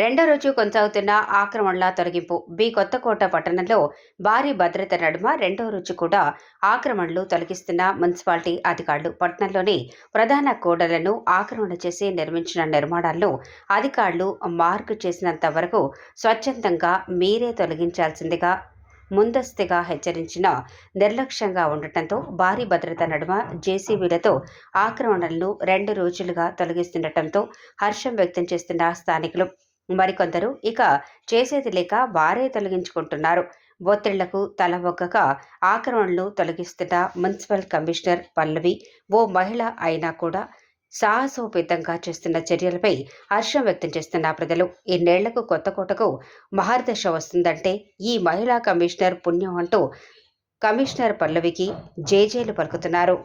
రెండో రోజు కొనసాగుతున్న ఆక్రమణల తొలగింపు. బి కొత్తకోట పట్టణంలో భారీ భద్రత నడుమ రెండో రోజు కూడా ఆక్రమణలు తొలగిస్తున్న మున్సిపాలిటీ అధికారులు. పట్టణంలోని ప్రధాన కూడలను ఆక్రమణ చేసి నిర్మించిన నిర్మాణాలను అధికారులు మార్కు చేసినంత వరకు స్వచ్ఛందంగా మీరే తొలగించాల్సిందిగా ముందస్తుగా హెచ్చరించిన నిర్లక్ష్యంగా ఉండటంతో భారీ భద్రత నడుమ జేసీబీలతో ఆక్రమణలను రెండు రోజులుగా తొలగిస్తుండటంతో హర్షం వ్యక్తం చేస్తున్న స్థానికులు. మరికొందరు ఇక చేసేది లేక వారే తొలగించుకుంటున్నారు. ఒత్తిళ్ళకు తల ఒగ్గక ఆక్రమణలు తొలగిస్తున్న మున్సిపల్ కమిషనర్ పల్లవి ఓ మహిళ అయినా కూడా సాహసోపేతంగా చేస్తున్న చర్యలపై హర్షం వ్యక్తం చేస్తున్న ప్రజలు. ఎన్నేళ్ళకు కొత్త కోటకు మహర్దశ వస్తుందంటే ఈ మహిళా కమిషనర్ పుణ్యం అంటూ కమిషనర్ పల్లవికి జేజేలు పలుకుతున్నారు.